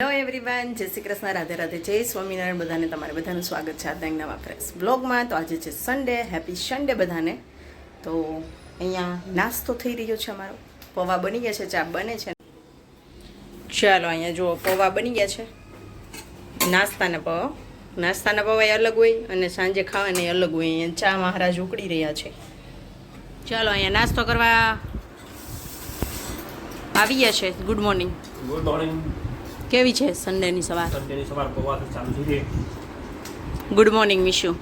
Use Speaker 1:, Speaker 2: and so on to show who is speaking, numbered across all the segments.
Speaker 1: Hello everyone જય શ્રી કૃષ્ણ, રાધે રાધે, જય સ્વામિનારાયણ બધાને તમારે બધાનું સ્વાગત છે એક નવા ફ્રેશ બ્લોગમાં તો આજે છે સન્ડે હેપી સન્ડે બધાને. તો અહીંયા નાસ્તો થઈ રહ્યો છે અમારો. પૌવા બની ગયા છે, ચા બને છે. ચાલો અહીંયા જુઓ, પૌવા બની ગયા છે. નાસ્તાના પૌવા. નાસ્તાના પૌવા અલગ હોય અને સાંજે ખાવાને અલગ હોય. અહીંયા ચા મહારાજ ઉકળી રહ્યા છે. ચાલો અહીંયા નાસ્તો કરવા આવી ગયા છે. ગુડ મોર્નિંગ
Speaker 2: ગુડ મોર્નિંગ
Speaker 1: કેવી છે સન્ડેની સવાર?
Speaker 2: સન્ડેની સવાર પૌવાથી ચાલુ
Speaker 1: ગુડ મોર્નિંગ મિશુ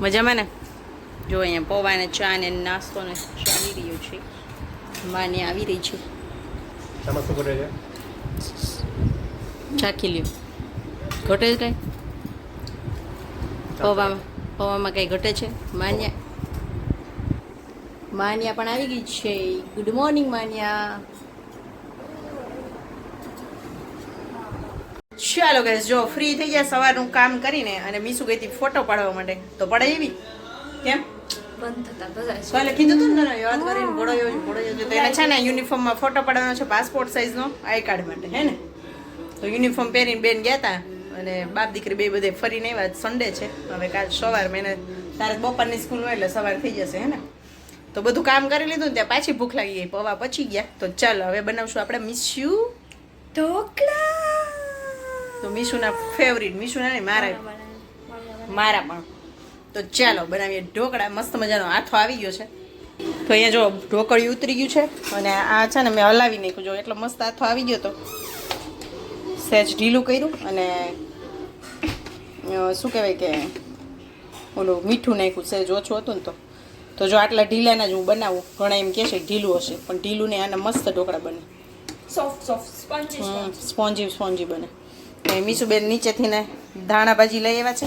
Speaker 1: મજામાં ને? જો અહીંયા પૌવાને ચા ને નાસ્તો ને ચાલી રહ્યો છે? માને આવી રહી છે. ચાખી લ્યો. ઘટે કાંઈ? પૌવામાં પૌવામાં કાંઈ ઘટે છે? માન્યા માન્યા પણ આવી ગઈ છે. Good morning Manya. ચાલો કે જો ફ્રી થઈ ગયા સવારનું કામ કરીને અને મીસુ ગઈ હતી ફોટો પાડવા માટે તો પડે એવી? કેમ?
Speaker 3: બંધ
Speaker 1: કીધું તું ને યાદ કરીને ઘોડો ઘોડો તો એને છે ને યુનિફોર્મમાં ફોટો પાડવાનો છે પાસપોર્ટ સાઇઝનો આઈ કાર્ડ માટે હે ને? તો યુનિફોર્મ પહેરીને બેન ગયા હતા અને બાપ દીકરી બે બધે ફરીને આવ્યા. સન્ડે છે. હવે કાલ સવાર મેં તારે બપોરની સ્કૂલ હોય એટલે સવાર થઈ જશે હે ને? તો બધું કામ કરી લીધું ને ત્યાં પાછી ભૂખ લાગી ગઈ. પવા પચી ગયા. તો ચાલો હવે બનાવશું આપણે. મિસ્યુ
Speaker 3: ઢોકળા.
Speaker 1: તો મીશુના ફેવરિટ મીશુના નહીં મારા. મારા પણ. તો ચાલો બનાવીએ ઢોકળા. મસ્ત મજાનો હાથો આવી ગયો છે. તો અહીંયા જો ઢોકળી ઉતરી ગયું છે અને આ છે ને મેં હલાવી નાખ્યું. જો એટલો મસ્ત હાથો આવી ગયો તો સહેજ ઢીલું કર્યું અને શું કહેવાય કે ઓલું મીઠું નાખ્યું સહેજ ઓછું હતું ને તો. તો જો આટલા ઢીલાના જ હું બનાવું. ઘણા એમ કહે છે ઢીલું હશે પણ ઢીલું ને આના મસ્ત ઢોકળા બને.
Speaker 3: સોફ્ટ સોફ્ટ
Speaker 1: સ્પોન્જી સ્પોન્જી બને. મીસુબેન નીચેથી ને ધાણા ભાજી લઈ આવ્યા છે.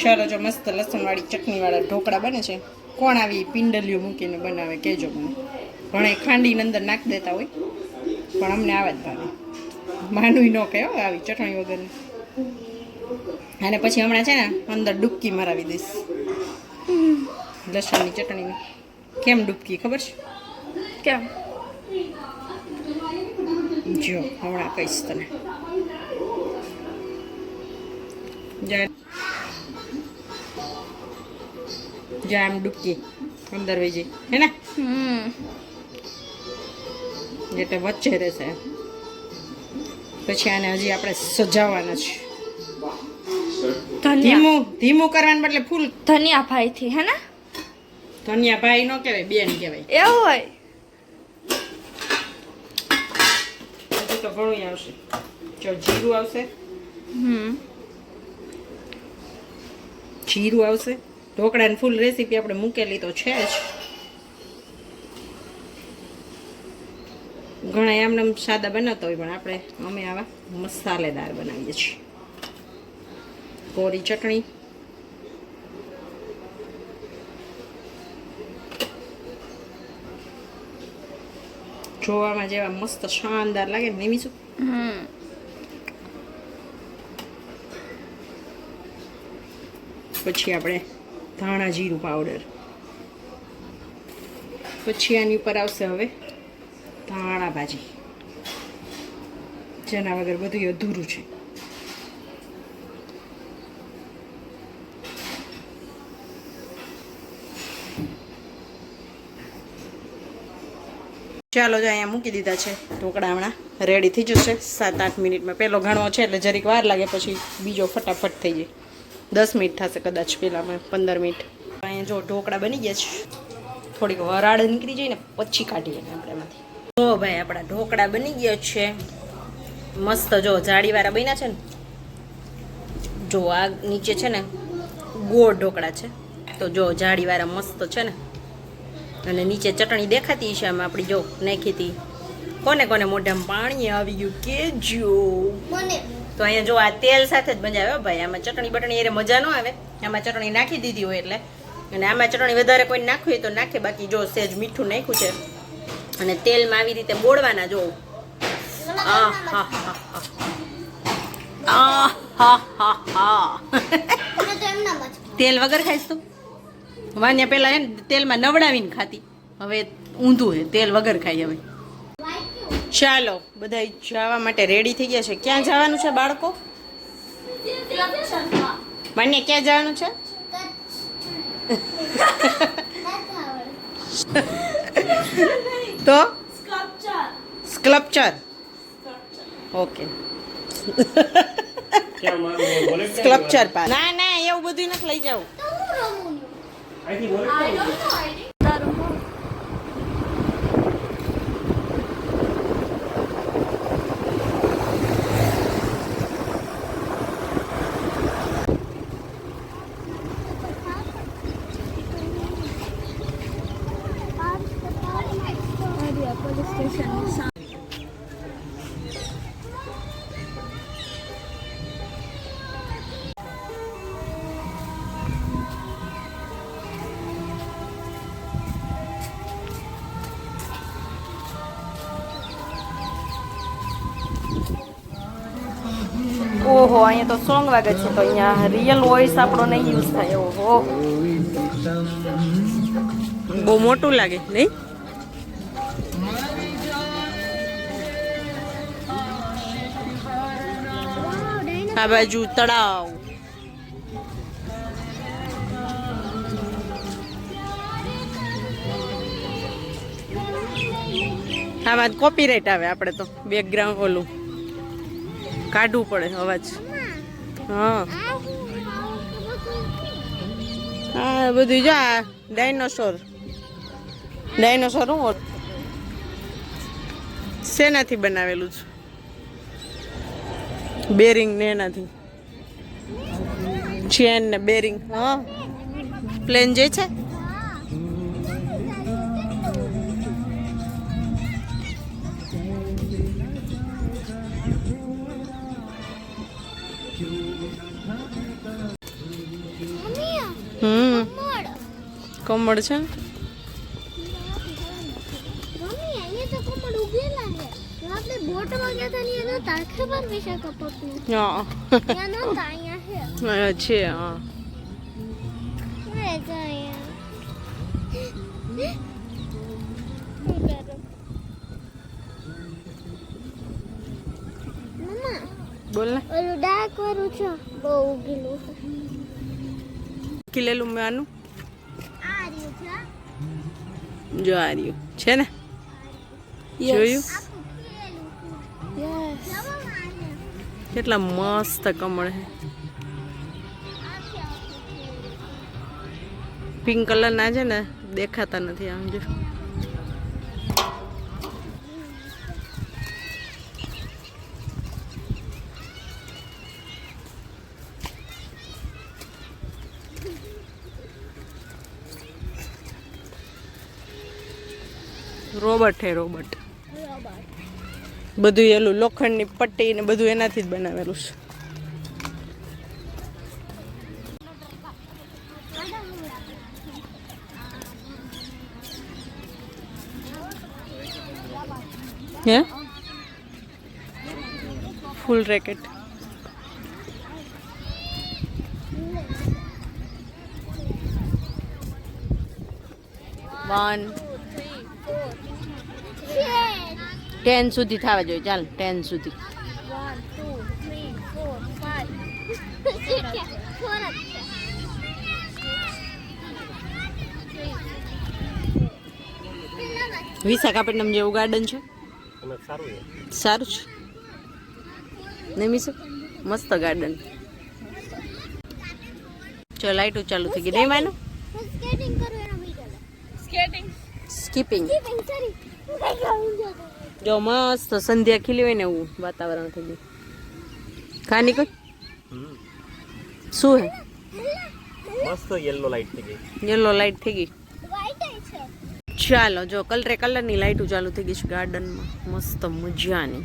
Speaker 1: ચાલો જો મસ્ત લસણવાળી ચટણીવાળા ઢોકળા બને છે. કોણ આવી પિંડલીઓ મૂકીને બનાવે કહેજો મને. ઘણા ખાંડીની અંદર નાખી દેતા હોય પણ અમને આવે જ ભાવે. માનુંય ન કહે આવી ચટણી વગરની. અને પછી હમણાં છે ને અંદર ડૂબકી મરાવી દઈશ. લસણની ચટણીની. કેમ ડૂબકી ખબર છે?
Speaker 3: કેમ?
Speaker 1: જો હમણાં કહીશ તને. જા. આમ ડૂબકી અંદર વહી જઈ હે ને? એટલે વચ્ચે રહેશે. પછી આને હજી આપણે સજાવવાના છે. ધીમું ધીમું કરવાનું બદલે ફૂલ.
Speaker 3: ધનિયા ભાઈ થી હે ને?
Speaker 1: ધનિયા ભાઈ નો કહેવાય બેન કહેવાય.
Speaker 3: એવું હોય?
Speaker 1: તો ઘણું આવશે. જો જીરું આવશે?
Speaker 3: હમ.
Speaker 1: જીરું આવશે? ઢોકળાની ફૂલ રેસીપી આપણે મૂકેલી તો છે જ. ઘણા એમને એમ સાદા બનાવતા હોય પણ આપણે અમે આવા મસાલેદાર બનાવીએ છીએ. કોરી ચટણી. જોવામાં જેવા મસ્ત શાનદાર લાગે ને નિમીશું
Speaker 3: હમ.
Speaker 1: પછી આપણે ધાણા જીરું પાવડર પછી આની ઉપર આવશે હવે ધાણા ભાજી. જેના વગર બધું અધૂરું છે. ચાલો જો અહીંયા મૂકી દીધા છે. ઢોકળા હમણાં રેડી થઈ જશે. સાત, આઠ મિનિટમાં પહેલો ઘણો છે એટલે જરીક વાર લાગે પછી બીજો ફટાફટ થઈ જાય. દસ મિનિટ થશે કદાચ પહેલાંમાં, પંદર મિનિટ. અહીંયા જો ઢોકળા બની ગયા છે. થોડીક વરાળ નીકળી જાય ને પછી કાઢીએ આપણે એમાંથી. જો ભાઈ, આપણા ઢોકળા બની ગયા છે. મસ્ત જો જાળીવાળા બન્યા છે ને. જો આ નીચે છે ને, ગોળ ઢોકળા છે. તો જો જાળીવાળા મસ્ત છે ને. અને નીચે ચટણી દેખાતી છે આમાં આપણી જો નાખી હતી. કોને કોને મોઢામાં પાણી આવી ગયું કેજો. તો અહીંયા જો આ તેલ સાથે જ મજા આવે ભાઈ. આમાં ચટણી બટણી એને મજા ન આવે. આમાં ચટણી નાખી દીધી હોય એટલે. અને આમાં ચટણી વધારે કોઈ નાખવી હોય તો નાખે. બાકી જો સેજ મીઠું નાખ્યું છે. અને તેલમાં આવી રીતે બોળવાના જો. હા હા હા. હા હા તેલ વગર ખાઈશ તું? વાન્યા પહેલાં હે ને તેલમાં નવડાવીને ખાતી. હવે ઊંધું હે તેલ વગર ખાઈ હવે. ચાલો બધા જવા માટે રેડી થઈ ગયા છે. ક્યાં જવાનું છે બાળકો? મને ક્યાં જવાનું છે? તો? સ્કલ્પચર ઓકે સ્કલ્પચર પા ના ના એવું બધું નથી લઈ જાવ.
Speaker 2: I think
Speaker 3: what? I don't know.
Speaker 1: I ઓહો, અહીંયા તો સોંગ વાગે છે તો અહીંયા રિયલ વોઇસ આપણો નહીં યુઝ થાય, ઓહો. બહુ મોટું લાગે, નહીં? આ બાજુ તળાવ. આમાં કોપીરાઇટ આવે, આપણે તો બેકગ્રાઉન્ડ ઓલું. કાઢવું પડે અવાજ. હા. હા બધું જો આ ડાયનોસોર. ડાયનોસોર હું? શેનાથી બનાવેલું છે? બેરિંગ ને એનાથી. ચેન ને બેરિંગ, હા. પ્લેન જે છે?
Speaker 4: અહીંયા છે. છે.
Speaker 1: હા. બોલ ને.
Speaker 4: ઓલું ડાર્ક વાળું છે બહુ ઉગેલું છે.
Speaker 1: ખીલેલું મેં આનું
Speaker 4: આ રહ્યું છે
Speaker 1: જો આ રહ્યું. છે ને? જોયું? કેટલા મસ્ત કમળ છે. પિંક કલર ના છે ને દેખાતા નથી આમ જો. રોબોટ છે રોબોટ બધું એલું લોખંડની પટ્ટી ને બધું એનાથી જ બનાવેલું છે. હે? ફૂલ રેકેટ. વન ટેન સુધી થવા જોઈએ. ચાલ ટેન સુધી. વિશાખાપટ્ટનમ જેવું ગાર્ડન છે?
Speaker 2: સારું છે.
Speaker 1: સારું છે? નહીં મસ્ત ગાર્ડન ચો લાઈટો ચાલુ થઈ ગઈ નહીં માનું?
Speaker 3: સ્કેટિંગ
Speaker 1: સ્કીપિંગ જો મસ્ત સંધ્યા ખીલી હોય ને એવું વાતાવરણ થઈ ગયું. ખાની કોઈ શું હે?
Speaker 2: મસ્ત યલો લાઈટ થઈ ગઈ.
Speaker 1: યલો લાઈટ થઈ ગઈ.
Speaker 4: White ય છે.
Speaker 1: ચાલો જો કલરે કલરની લાઈટો ચાલુ થઈ ગઈ છે ગાર્ડનમાં. મસ્ત મજાની.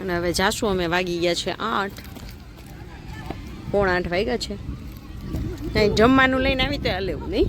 Speaker 1: અને હવે જાશું અમે વાગી ગયા છે આઠ. પોણા આઠ વાગ્યા છે. નહીં જમવાનું લઈને આવી તો લેવું નહીં?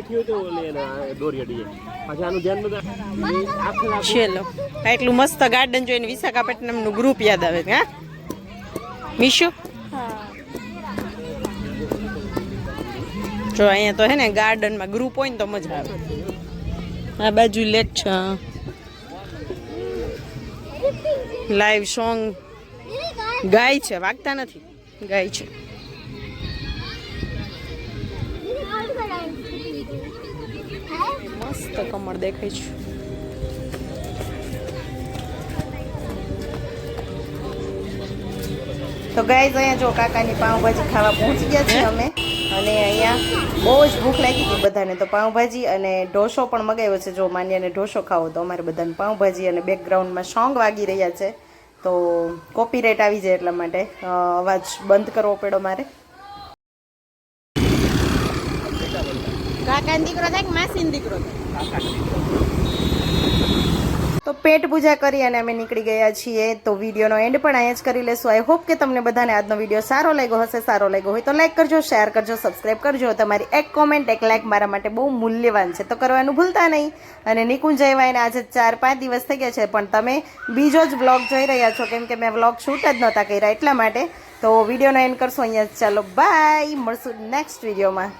Speaker 1: ચલો એટલું મસ્ત ગાર્ડન જોઈને વિશાખાપટ્ટનમનું ગ્રુપ યાદ આવે હા? મીશુ? જો અહીંયા તો હે ને ગાર્ડનમાં ગ્રુપ હોય ને તો મજા આવે. આ બાજુ લેક છે લાઈવ સોંગ ગાય છે, વાગતા નથી. ગાય છે. મસ્ત કમળ દેખાય છે. તો ગાઈઝ અહીંયા જો કાકાની પાઉંભાજી ખાવા પહોંચી ગયા છે અમે. અને અહીંયા બહુ જ ભૂખ લાગી હતી બધાને. તો પાઉંભાજી અને ઢોસો પણ મગાવ્યો છે. જો માન્યાને ઢોસો ખાવો તો અમારે બધાને પાઉંભાજી અને બેકગ્રાઉન્ડમાં સોંગ વાગી રહ્યા છે. તો કોપીરાઇટ આવી જાય એટલા માટે. અવાજ બંધ કરવો પડ્યો મારે. કાકાનો દીકરો થાય કે માસીનો દીકરો થાય? તો પેટ પૂજા કરી અને અમે નીકળી ગયા છીએ. તો વિડીયોનો એન્ડ પણ અહીંયા જ કરી લેશું. આઈ હોપ કે તમને બધાને આજનો વીડિયો સારો લાગ્યો હશે સારો લાગ્યો હોય તો લાઈક કરજો શેર કરજો સબસ્ક્રાઈબ કરજો. તમારી એક કોમેન્ટ એક લાઈક મારા માટે બહુ મૂલ્યવાન છે. તો કરવાનું ભૂલતા નહીં. અને નિકુંજ એને આજે ચાર પાંચ દિવસ થઈ ગયા છે પણ તમે બીજો જ વ્લોગ જોઈ રહ્યા છો. કેમ કે મેં વ્લોગ શૂટ જ નહોતા કર્યા એટલા માટે. તો વિડીયોનો એન્ડ કરશો અહીંયા ચાલો બાય મળશું નેક્સ્ટ વિડીયોમાં.